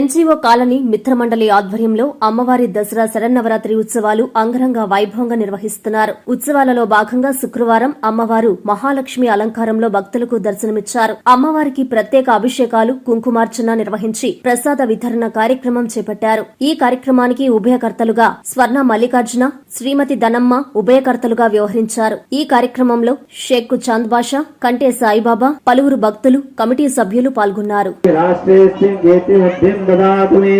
NGO colony మిత్రమండలి ఆధ్వర్యంలో అమ్మవారి దసరా శరన్నవరాత్రి ఉత్సవాలు అంగరంగ వైభవంగా నిర్వహిస్తున్నారు. ఉత్సవాలలో భాగంగా శుక్రవారం అమ్మవారు మహాలక్ష్మి అలంకారంలో భక్తులకు దర్శనమిచ్చారు. అమ్మవారికి ప్రత్యేక అభిషేకాలు కుంకుమార్చన నిర్వహించి ప్రసాద వితరణ కార్యక్రమం చేపట్టారు. ఈ కార్యక్రమానికి ఉభయకర్తలుగా స్వర్ణ మల్లికార్జున శ్రీమతి ధనమ్మ ఉభయకర్తలుగా వ్యవహరించారు. ఈ కార్యక్రమంలో షేక్ చాంద్ బాషా కంటే సాయిబాబా పలువురు భక్తులు కమిటీ సభ్యులు పాల్గొన్నారు. ददातु मे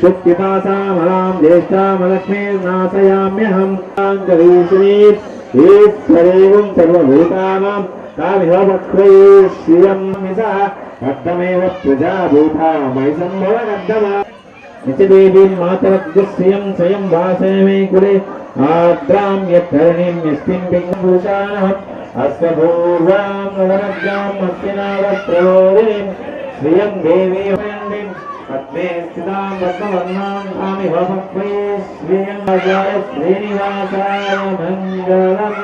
शुक्तिपासामलां ज्येष्ठामलक्ष्मीर्नाशयाम्यहम् अञ्जलीश्वरीः ईश्वरेवं सर्वभूतानां तामिह वक्त्रैः श्रियं मिसः कड्डमेव प्रजाभूता मयि सम्भव कड्डमा नित्यदेवीं मातरग्रश्रियं स्वयं वासे मे कुले आद्रां यत्करणीं यस्मिन् पिङ्गभूषाणः अस्य पूर्वां नवरज्ञाम् अस्ति नावत्रयोदीम् श्रियं देवी वयन्तीं पद्मे स्थितां पद्मवर्णां कामि भवक्वै श्रियं राजाय श्रीनिवासाय मङ्गलम्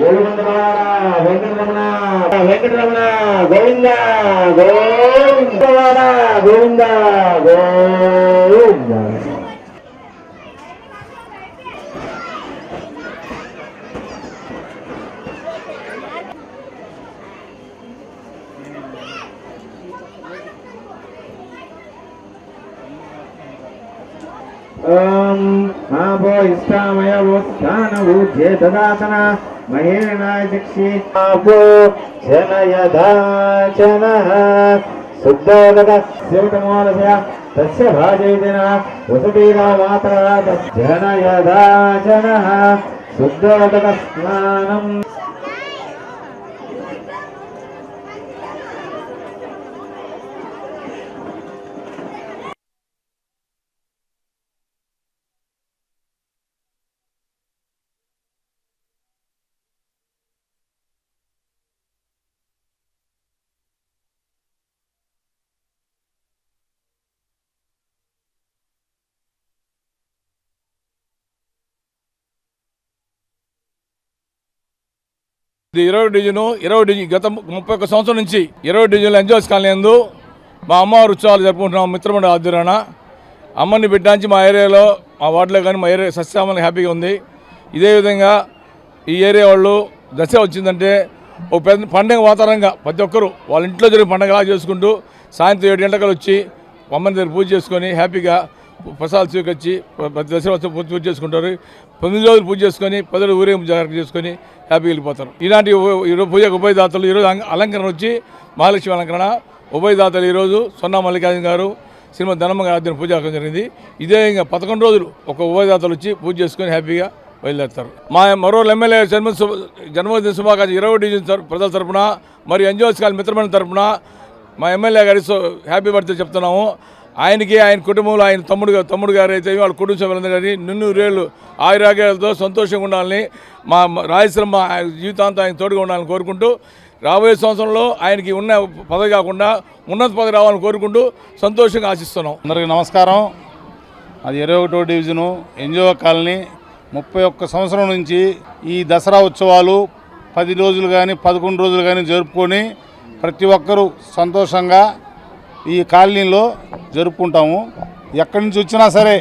ఏడుమందవాడ వెంకటరమణ వెంకటరమణ గోవింద గోవిందవాడ గోవింద గోవింద ఓం ఆపో ఇష్టామయ ఉత్థానభూత్యే తదాతన మహేనాయ చక్షి ఆపో జనయదాచన. శుద్ధోదక శివతమోలసయ తస్య భాజయతిన ఇరవై డివిజను ఇరవై డివిజన్ గత ముప్పై ఒక్క సంవత్సరం నుంచి ఇరవై డివిజన్లు ఎంజాయ్స్ కాలనీ మా అమ్మవారి ఉత్సవాలు జరుపుకుంటున్నాం మిత్రమండ ఆధ్వర్యాన అమ్మని బిడ్డానికి మా ఏరియాలో మా వార్డులో కానీ మా ఏరియా సస్యామని హ్యాపీగా ఉంది. ఇదే విధంగా ఈ ఏరియా వాళ్ళు దశ వచ్చిందంటే ఒక పెద్ద పండుగ వాతావరణంగా ప్రతి ఒక్కరు వాళ్ళ ఇంట్లో జరిగే పండుగలా చేసుకుంటూ సాయంత్రం ఏడు గంటలకు వచ్చి అమ్మని దగ్గర పూజ చేసుకొని హ్యాపీగా ప్రసాదాలు స్వీకరించి ప్రతి పూజ పూజ చేసుకుంటారు. తొమ్మిది రోజులు పూజ చేసుకొని పది రోజులు ఊరేగింపు జాగ్రత్త చేసుకొని హ్యాపీ వెళ్ళిపోతారు. ఇలాంటి ఈరోజు పూజకు ఉభయదాతలు ఈరోజు అలంకరణ వచ్చి మహాలక్ష్మి అలంకరణ ఉభయదాతలు ఈరోజు సొన్నా మల్లికార్జున గారు శ్రీమతి ధనమ్మ గారి పూజ జరిగింది. ఇదే ఇంకా పదకొండు రోజులు ఒక ఉభయదాతలు వచ్చి పూజ చేసుకొని హ్యాపీగా బయలుదేరుతారు. మా మరో ఎమ్మెల్యే జన్మ జన్మదిన శుభాకాంక్ష ఇరవై డివిజన్ ప్రజల తరపున మరియు ఎన్జిఓస్ కాల మిత్రమైన తరఫున మా ఎమ్మెల్యే గారి సో హ్యాపీ బర్త్డే చెప్తున్నాము. ఆయనకి ఆయన కుటుంబంలో ఆయన తమ్ముడు తమ్ముడు గారు అయితే వాళ్ళ కుటుంబ సభ్యులందరూ కానీ నిన్ను రేళ్ళు ఆయురాగ్యాలతో సంతోషంగా ఉండాలని మా మా మా జీవితాంతం ఆయన తోడుగా ఉండాలని కోరుకుంటూ రాబోయే సంవత్సరంలో ఆయనకి ఉన్న పదవి కాకుండా ఉన్నత పదవి రావాలని కోరుకుంటూ సంతోషంగా ఆశిస్తున్నాం. అందరికీ నమస్కారం. అది ఇరవై ఒకటో డివిజను ఎన్జిఓ కాలనీ ముప్పై ఒక్క సంవత్సరం నుంచి ఈ దసరా ఉత్సవాలు పది రోజులు కానీ పదకొండు రోజులు కానీ జరుపుకొని ప్రతి ఒక్కరూ సంతోషంగా ఈ కాలనీలో జరుపుకుంటాము. ఎక్కడి నుంచి వచ్చినా సరే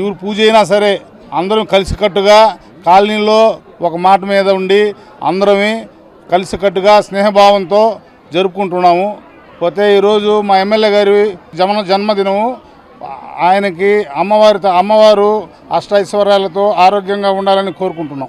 ఎవరు పూజ అయినా సరే అందరం కలిసికట్టుగా కాలనీలో ఒక మాట మీద ఉండి అందరమే కలిసికట్టుగా స్నేహభావంతో జరుపుకుంటున్నాము. పోతే ఈరోజు మా ఎమ్మెల్యే గారి జన్మ జన్మదినము. ఆయనకి అమ్మవారితో అమ్మవారు అష్టైశ్వర్యాలతో ఆరోగ్యంగా ఉండాలని కోరుకుంటున్నాం.